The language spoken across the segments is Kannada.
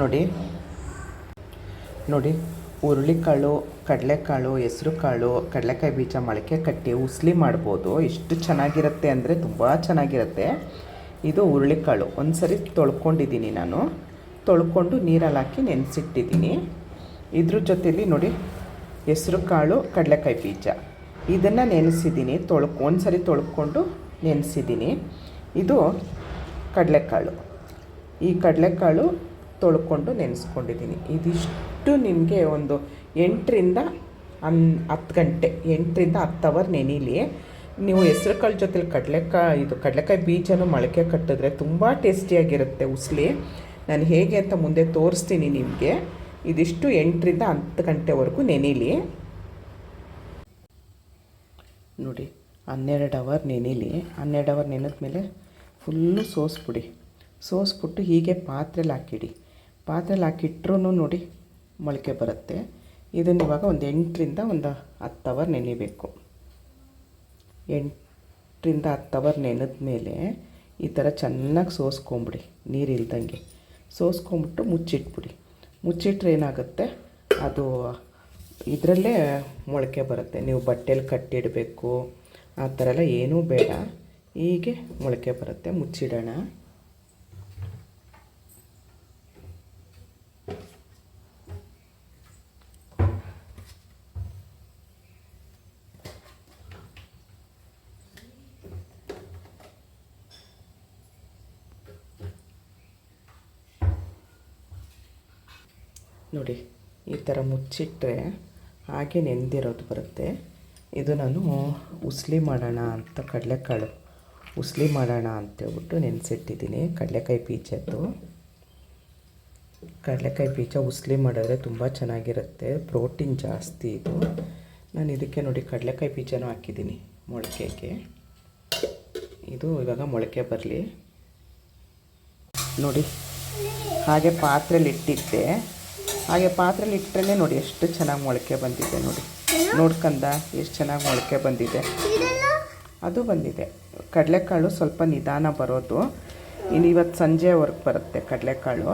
ನೋಡಿ. ನೋಡಿ ಹುರುಳಿಕಾಳು ಕಡಲೆಕಾಳು ಹೆಸ್ರು ಕಾಳು ಕಡಲೆಕಾಯಿ ಬೀಜ ಮೊಳಕೆ ಕಟ್ಟಿ ಉಸ್ಲಿ ಮಾಡ್ಬೋದು. ಎಷ್ಟು ಚೆನ್ನಾಗಿರುತ್ತೆ ಅಂದರೆ ತುಂಬ ಚೆನ್ನಾಗಿರುತ್ತೆ. ಇದು ಹುರುಳಿಕಾಳು ಒಂದು ಸರಿ ತೊಳ್ಕೊಂಡಿದ್ದೀನಿ ನಾನು. ತೊಳ್ಕೊಂಡು ನೀರಲ್ಲಿ ಹಾಕಿ ನೆನೆಸಿಟ್ಟಿದ್ದೀನಿ. ಇದ್ರ ಜೊತೆಲಿ ನೋಡಿ ಹೆಸ್ರು ಕಾಳು ಕಡಲೆಕಾಯಿ ಬೀಜ. ಇದನ್ನು ನೆನೆಸಿದ್ದೀನಿ. ತೊಳ್ಕೊ ಒಂದು ಸರಿ ತೊಳ್ಕೊಂಡು ನೆನೆಸಿದ್ದೀನಿ. ಇದು ಕಡಲೆಕಾಳು. ಈ ಕಡಲೆಕಾಳು ತೊಳ್ಕೊಂಡು ನೆನೆಸ್ಕೊಂಡಿದ್ದೀನಿ. ಇದಿಷ್ಟು ನಿಮಗೆ ಒಂದು ಎಂಟರಿಂದ ಹನ್, ಹತ್ತು ಗಂಟೆ, ಎಂಟರಿಂದ ಹತ್ತು ಅವರ್ ನೆನೀಲಿ. ನೀವು ಹೆಸ್ರು ಕಾಳು ಜೊತೆಲಿ ಕಡಲೆಕಾಯಿ ಇದು ಕಡಲೆಕಾಯಿ ಬೀಜನೂ ಮೊಳಕೆ ಕಟ್ಟಿದ್ರೆ ತುಂಬ ಟೇಸ್ಟಿಯಾಗಿರುತ್ತೆ ಉಸ್ಲಿ. ನಾನು ಹೇಗೆ ಅಂತ ಮುಂದೆ ತೋರಿಸ್ತೀನಿ ನಿಮಗೆ. ಇದಿಷ್ಟು ಎಂಟರಿಂದ ಹತ್ತು ಗಂಟೆವರೆಗೂ ನೆನೀಲಿ. ನೋಡಿ, ಹನ್ನೆರಡು ಅವರ್ ನೆನೀಲಿ. ಹನ್ನೆರಡು ಅವರ್ ನೆನೆದ ಮೇಲೆ ಫುಲ್ಲು ಸೋಸ್ಬಿಡಿ. ಸೋಸ್ಬಿಟ್ಟು ಹೀಗೆ ಪಾತ್ರೆಲಿ ಹಾಕಿಡಿ. ಪಾತ್ರೆಲಿ ಹಾಕಿಟ್ರೂ ನೋಡಿ ಮೊಳಕೆ ಬರುತ್ತೆ. ಇದನ್ನು ಇವಾಗ ಒಂದು ಎಂಟರಿಂದ ಒಂದು ಹತ್ತು ಅವರ್ ನೆನಿಬೇಕು. ಎಂಟರಿಂದ ಹತ್ತು ಅವರ್ ನೆನೆದ ಮೇಲೆ ಈ ಥರ ಚೆನ್ನಾಗಿ ಸೋಸ್ಕೊಂಬಿಡಿ ನೀರಿಲ್ದಂಗೆ ಸೋಸ್ಕೊಂಬಿಟ್ಟು ಮುಚ್ಚಿಟ್ಬಿಡಿ. ಮುಚ್ಚಿಟ್ರೆ ಏನಾಗುತ್ತೆ? ಅದು ಇದರಲ್ಲೇ ಮೊಳಕೆ ಬರುತ್ತೆ. ನೀವು ಬಟ್ಟೆಲಿ ಕಟ್ಟಿಡಬೇಕು. ಆ ಥರ ಎಲ್ಲ ಏನೂ ಬೇಡ. ಹೀಗೆ ಮೊಳಕೆ ಬರುತ್ತೆ. ಮುಚ್ಚಿಡೋಣ. ನೋಡಿ, ಈ ಥರ ಮುಚ್ಚಿಟ್ಟರೆ ಹಾಗೆ ನೆಂದಿರೋದು ಬರುತ್ತೆ. ಇದು ನಾನು ಉಸ್ಲಿ ಮಾಡೋಣ ಅಂತ ಕಡಲೆಕಾಳು. ಉಸ್ಲಿ ಮಾಡೋಣ ಅಂತೇಳ್ಬಿಟ್ಟು ನೆನೆಸಿಟ್ಟಿದ್ದೀನಿ. ಕಡಲೆಕಾಯಿ ಬೀಜದ್ದು ಕಡಲೆಕಾಯಿ ಬೀಜ ಉಸ್ಲಿ ಮಾಡಿದ್ರೆ ತುಂಬ ಚೆನ್ನಾಗಿರುತ್ತೆ. ಪ್ರೋಟೀನ್ ಜಾಸ್ತಿ ಇದು. ನಾನು ಇದಕ್ಕೆ ನೋಡಿ ಕಡಲೆಕಾಯಿ ಬೀಜನೂ ಹಾಕಿದ್ದೀನಿ ಮೊಳಕೆಗೆ. ಇದು ಇವಾಗ ಮೊಳಕೆ ಬರಲಿ. ನೋಡಿ, ಹಾಗೆ ಪಾತ್ರೆಲಿ ಇಟ್ಟಿದ್ದೆ. ಹಾಗೆ ಪಾತ್ರೆಲಿ ಇಟ್ಟರೆ ನೋಡಿ ಎಷ್ಟು ಚೆನ್ನಾಗಿ ಮೊಳಕೆ ಬಂದಿದೆ ನೋಡಿ. ನೋಡ್ಕಂದ ಎಷ್ಟು ಚೆನ್ನಾಗಿ ಮೊಳಕೆ ಬಂದಿದೆ. ಅದು ಬಂದಿದೆ. ಕಡಲೆಕಾಳು ಸ್ವಲ್ಪ ನಿಧಾನ ಬರೋದು. ಇನ್ನು ಇವತ್ತು ಸಂಜೆವರೆಗೆ ಬರುತ್ತೆ ಕಡಲೆಕಾಳು.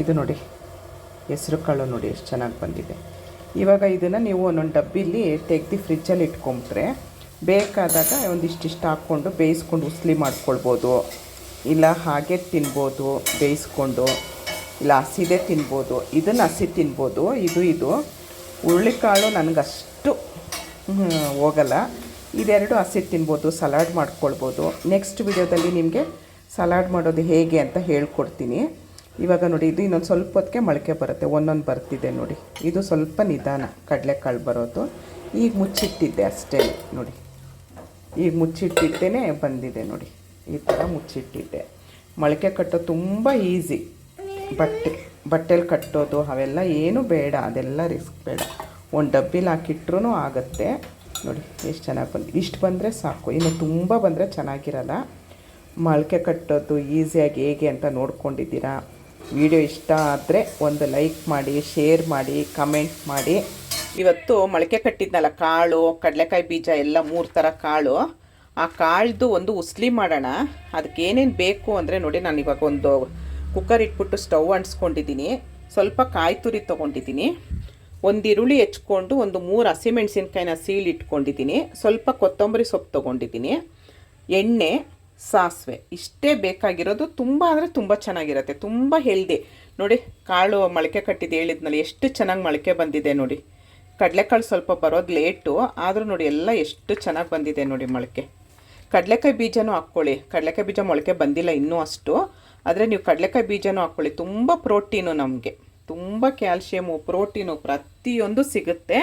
ಇದು ನೋಡಿ ಹೆಸರು ಕಾಳು ನೋಡಿ ಎಷ್ಟು ಚೆನ್ನಾಗಿ ಬಂದಿದೆ. ಇವಾಗ ಇದನ್ನು ನೀವು ಒಂದೊಂದು ಡಬ್ಬಿಲಿ ತೆಗ್ದು ಫ್ರಿಜ್ಜಲ್ಲಿ ಇಟ್ಕೊಂಬಿಟ್ರೆ ಬೇಕಾದಾಗ ಒಂದಿಷ್ಟಿಷ್ಟು ಹಾಕ್ಕೊಂಡು ಬೇಯಿಸ್ಕೊಂಡು ಉಸ್ಲಿ ಮಾಡ್ಕೊಳ್ಬೋದು. ಇಲ್ಲ ಹಾಗೆ ತಿನ್ಬೋದು ಬೇಯಿಸ್ಕೊಂಡು. ಇಲ್ಲ, ಹಸಿದೇ ತಿನ್ಬೋದು. ಇದನ್ನು ಹಸಿ ತಿನ್ಬೋದು. ಇದು ಇದು. ಹುರುಳಿಕಾಳು ನನಗಷ್ಟು ಹೋಗಲ್ಲ. ಇದೆರಡು ಹಸಿ ತಿನ್ಬೋದು, ಸಲಾಡ್ ಮಾಡ್ಕೊಳ್ಬೋದು. ನೆಕ್ಸ್ಟ್ ವಿಡಿಯೋದಲ್ಲಿ ನಿಮಗೆ ಸಲಾಡ್ ಮಾಡೋದು ಹೇಗೆ ಅಂತ ಹೇಳ್ಕೊಡ್ತೀನಿ. ಇವಾಗ ನೋಡಿ, ಇದು ಇನ್ನೊಂದು ಸ್ವಲ್ಪ ಹೊತ್ತಿಗೆ ಮೊಳಕೆ ಬರುತ್ತೆ. ಒಂದೊಂದು ಬರ್ತಿದೆ ನೋಡಿ. ಇದು ಸ್ವಲ್ಪ ನಿಧಾನ. ಕಡಲೆಕಾಳು ಬರೋದು. ಈಗ ಮುಚ್ಚಿಟ್ಟಿದ್ದೆ ಅಷ್ಟೇ. ನೋಡಿ. ಈಗ ಮುಚ್ಚಿಟ್ಟಿದ್ದೇನೆ, ಬಂದಿದೆ ನೋಡಿ. ಈ ಥರ ಮುಚ್ಚಿಟ್ಟಿದ್ದೆ. ಮೊಳಕೆ ಕಟ್ಟೋದು ತುಂಬ ಈಸಿ. ಬಟ್ಟೆ, ಬಟ್ಟೆಲಿ ಕಟ್ಟೋದು ಅವೆಲ್ಲ ಏನು ಬೇಡ, ಅದೆಲ್ಲ ರಿಸ್ಕ್ ಬೇಡ. ಒಂದು ಡಬ್ಬಿಲಿ ಹಾಕಿಟ್ರೂ ಆಗುತ್ತೆ. ನೋಡಿ, ಎಷ್ಟು ಚೆನ್ನಾಗಿ ಬಂದು, ಇಷ್ಟು ಬಂದರೆ ಸಾಕು. ಇನ್ನು ತುಂಬ ಬಂದರೆ ಚೆನ್ನಾಗಿರಲ್ಲ. ಮೊಳಕೆ ಕಟ್ಟೋದು ಈಸಿಯಾಗಿ ಹೇಗೆ ಅಂತ ನೋಡ್ಕೊಂಡಿದ್ದೀರಾ? ವಿಡಿಯೋ ಇಷ್ಟ ಆದರೆ ಒಂದು ಲೈಕ್ ಮಾಡಿ, ಶೇರ್ ಮಾಡಿ, ಕಮೆಂಟ್ ಮಾಡಿ. ಇವತ್ತು ಮೊಳಕೆ ಕಟ್ಟಿದ್ನಲ್ಲ ಕಾಳು, ಕಡಲೆಕಾಯಿ ಬೀಜ ಎಲ್ಲ ಮೂರು ಥರ ಕಾಳು. ಆ ಕಾಳ್ದು ಒಂದು ಉಸ್ಲಿ ಮಾಡೋಣ. ಅದಕ್ಕೆ ಏನೇನು ಬೇಕು ಅಂದರೆ ನೋಡಿ, ನಾನು ಇವಾಗ ಒಂದು ಕುಕ್ಕರ್ ಇಟ್ಬಿಟ್ಟು ಸ್ಟವ್ ಅಂಟಿಸ್ಕೊಂಡಿದ್ದೀನಿ. ಸ್ವಲ್ಪ ಕಾಯಿ ತುರಿ ತೊಗೊಂಡಿದ್ದೀನಿ. ಒಂದು ಈರುಳ್ಳಿ ಹೆಚ್ಕೊಂಡು ಒಂದು ಮೂರು ಹಸಿಮೆಣ್ಸಿನ್ಕಾಯಿನ ಸೀಳಿ ಇಟ್ಕೊಂಡಿದ್ದೀನಿ. ಸ್ವಲ್ಪ ಕೊತ್ತಂಬರಿ ಸೊಪ್ಪು ತೊಗೊಂಡಿದ್ದೀನಿ. ಎಣ್ಣೆ, ಸಾಸಿವೆ, ಇಷ್ಟೇ ಬೇಕಾಗಿರೋದು ತುಂಬ ಅಂದರೆ ತುಂಬ ಚೆನ್ನಾಗಿರುತ್ತೆ, ತುಂಬ ಹೆಲ್ದಿ ನೋಡಿ, ಕಾಳು ಮೊಳಕೆ ಕಟ್ಟಿದ್ದು ಹೇಳಿದ್ನಲ್ಲ, ಎಷ್ಟು ಚೆನ್ನಾಗಿ ಮೊಳಕೆ ಬಂದಿದೆ ನೋಡಿ. ಕಡಲೆಕಾಳು ಸ್ವಲ್ಪ ಬರೋದು ಲೇಟು ಆದರೂ ನೋಡಿ ಎಲ್ಲ ಎಷ್ಟು ಚೆನ್ನಾಗಿ ಬಂದಿದೆ ನೋಡಿ ಮೊಳಕೆ. ಕಡಲೆಕಾಯಿ ಬೀಜನೂ ಹಾಕ್ಕೊಳ್ಳಿ. ಕಡಲೆಕಾಯಿ ಬೀಜ ಮೊಳಕೆ ಬಂದಿಲ್ಲ ಇನ್ನೂ ಅಷ್ಟು. ಆದರೆ ನೀವು ಕಡಲೆಕಾಯಿ ಬೀಜನೂ ಹಾಕ್ಕೊಳ್ಳಿ ತುಂಬ ಪ್ರೋಟೀನು ನಮಗೆ. ತುಂಬ ಕ್ಯಾಲ್ಶಿಯಮು, ಪ್ರೋಟೀನು ಪ್ರತಿಯೊಂದು ಸಿಗುತ್ತೆ.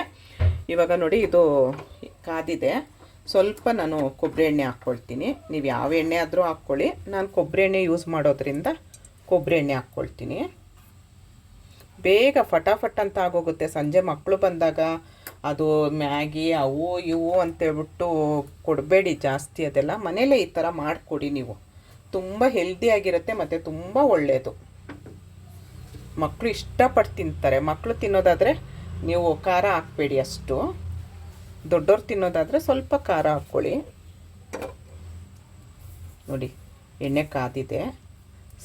ಇವಾಗ ನೋಡಿ ಇದು ಕಾದಿದೆ. ಸ್ವಲ್ಪ ನಾನು ಕೊಬ್ಬರಿ ಎಣ್ಣೆ ಹಾಕ್ಕೊಳ್ತೀನಿ. ನೀವು ಯಾವ ಎಣ್ಣೆ ಆದರೂ ಹಾಕ್ಕೊಳ್ಳಿ. ನಾನು ಕೊಬ್ಬರಿ ಎಣ್ಣೆ ಯೂಸ್ ಮಾಡೋದ್ರಿಂದ ಕೊಬ್ಬರಿ ಎಣ್ಣೆ ಹಾಕ್ಕೊಳ್ತೀನಿ. ಬೇಗ ಫಟಾಫಟ್ ಅಂತ ಆಗೋಗುತ್ತೆ. ಸಂಜೆ ಮಕ್ಕಳು ಬಂದಾಗ ಅದು ಮ್ಯಾಗಿ, ಅವು ಇವು ಅಂತೇಳ್ಬಿಟ್ಟು ಕೊಡಬೇಡಿ ಜಾಸ್ತಿ ಅದೆಲ್ಲ. ಮನೇಲೇ ಈ ಥರ ಮಾಡಿಕೊಡಿ ನೀವು. ತುಂಬ ಹೆಲ್ದಿಯಾಗಿರುತ್ತೆ ಮತ್ತು ತುಂಬ ಒಳ್ಳೆಯದು ಮಕ್ಕಳು ಇಷ್ಟಪಟ್ಟು ತಿಂತಾರೆ. ಮಕ್ಕಳು ತಿನ್ನೋದಾದರೆ ನೀವು ಖಾರ ಹಾಕ್ಬೇಡಿ ಅಷ್ಟು. ದೊಡ್ಡವ್ರು ತಿನ್ನೋದಾದರೆ ಸ್ವಲ್ಪ ಖಾರ ಹಾಕ್ಕೊಳ್ಳಿ. ನೋಡಿ, ಎಣ್ಣೆ ಕಾದಿದೆ.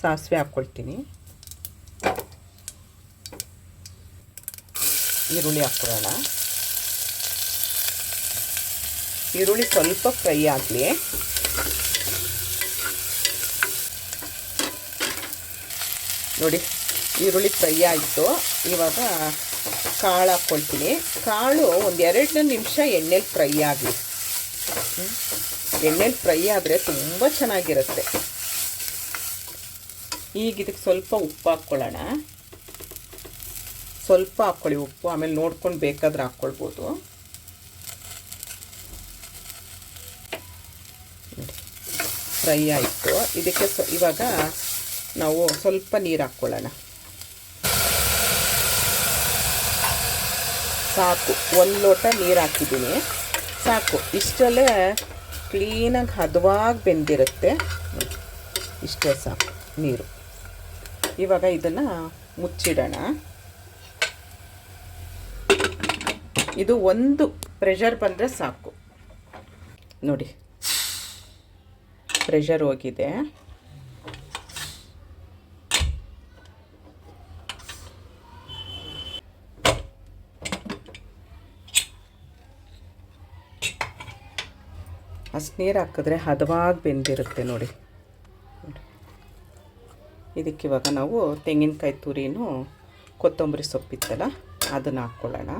ಸಾಸಿವೆ ಹಾಕ್ಕೊಳ್ತೀನಿ. ಈರುಳ್ಳಿ ಹಾಕ್ಕೊಳ್ಳೋಣ. ಈರುಳ್ಳಿ ಸ್ವಲ್ಪ ಫ್ರೈ ಆಗಲಿ. ನೋಡಿ, ಈರುಳ್ಳಿ ಫ್ರೈ ಆಯಿತು. ಇವಾಗ ಕಾಳು ಹಾಕ್ಕೊಳ್ತೀನಿ. ಕಾಳು ಒಂದು ಎರಡು ನಿಮಿಷ ಎಣ್ಣೆಲಿ ಫ್ರೈ ಆಗಲಿ. ಎಣ್ಣೆಲಿ ಫ್ರೈ ಆದರೆ ತುಂಬ ಚೆನ್ನಾಗಿರುತ್ತೆ. ಈಗ ಇದಕ್ಕೆ ಸ್ವಲ್ಪ ಉಪ್ಪು ಹಾಕ್ಕೊಳ್ಳೋಣ. ಸ್ವಲ್ಪ ಹಾಕ್ಕೊಳ್ಳಿ ಉಪ್ಪು, ಆಮೇಲೆ ನೋಡ್ಕೊಂಡು ಬೇಕಾದ್ರೆ ಹಾಕ್ಕೊಳ್ಬೋದು. ಫ್ರೈ ಆಯಿತು. ಇದಕ್ಕೆ ಇವಾಗ ನಾವು ಸ್ವಲ್ಪ ನೀರು ಹಾಕ್ಕೊಳ್ಳೋಣ. ಸಾಕು. ಒಂದು ಲೋಟ ನೀರು ಹಾಕಿದ್ದೀನಿ. ಸಾಕು. ಇಷ್ಟಲ್ಲೇ ಕ್ಲೀನಾಗಿ ಹದವಾಗಿ ಬೆಂದಿರುತ್ತೆ. ಇಷ್ಟೇ ಸಾಕು ನೀರು. ಇವಾಗ ಇದನ್ನು ಮುಚ್ಚಿಡೋಣ. ಇದು ಒಂದು ಪ್ರೆಷರ್ ಬಂದರೆ ಸಾಕು. ನೋಡಿ. ಪ್ರೆಷರ್ ಹೋಗಿದೆ. ಅಷ್ಟು ನೀರು ಹಾಕಿದ್ರೆ ಹದವಾಗಿ ಬೆಂದಿರುತ್ತೆ ನೋಡಿ. ಇದಕ್ಕೆ ಇವಾಗ ನಾವು ತೆಂಗಿನಕಾಯಿ ತುರಿನೂ ಕೊತ್ತಂಬರಿ ಸೊಪ್ಪಿತ್ತಲ್ಲ ಅದನ್ನು ಹಾಕ್ಕೊಳ್ಳೋಣ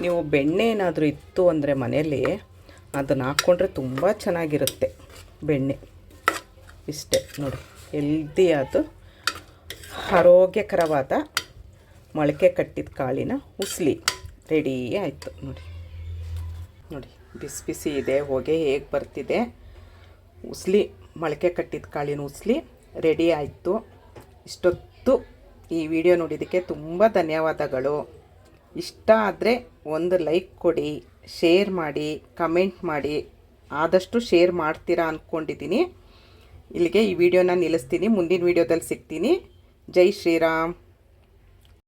ನೀವು ಬೆಣ್ಣೆ ಏನಾದರೂ ಇತ್ತು ಅಂದರೆ ಮನೆಯಲ್ಲಿ ಅದನ್ನು ಹಾಕ್ಕೊಂಡ್ರೆ ತುಂಬ ಚೆನ್ನಾಗಿರುತ್ತೆ ಬೆಣ್ಣೆ. ಇಷ್ಟೇ ನೋಡಿ ಹೆಲ್ದಿಯಾದ ಆರೋಗ್ಯಕರವಾದ ಮೊಳಕೆ ಕಟ್ಟಿದ ಕಾಳಿನ ಉಸ್ಲಿ. ರೆಡಿ ಆಯಿತು ನೋಡಿ. ನೋಡಿ. ಬಿಸಿ ಬಿಸಿ ಇದೆ, ಹೊಗೆ ಹೇಗೆ ಬರ್ತಿದೆ. ಉಸ್ಲಿ, ಮೊಳಕೆ ಕಟ್ಟಿದ ಕಾಳಿನ ಉಸ್ಲಿ ರೆಡಿ ಆಯಿತು. ಇಷ್ಟೊತ್ತು ಈ ವಿಡಿಯೋ ನೋಡಿದ್ದಕ್ಕೆ ತುಂಬ ಧನ್ಯವಾದಗಳು. ಇಷ್ಟ ಆದರೆ ಒಂದು ಲೈಕ್ ಕೊಡಿ, ಶೇರ್ ಮಾಡಿ, ಕಮೆಂಟ್ ಮಾಡಿ. ಆದಷ್ಟು ಶೇರ್ ಮಾಡ್ತೀರಾ ಅಂದ್ಕೊಂಡಿದ್ದೀನಿ ಇಲ್ಲಿಗೆ ಈ ವಿಡಿಯೋನ ನಿಲ್ಲಿಸ್ತೀನಿ, ಮುಂದಿನ ವಿಡಿಯೋದಲ್ಲಿ ಸಿಗ್ತೀನಿ. ಜೈ ಶ್ರೀರಾಮ್.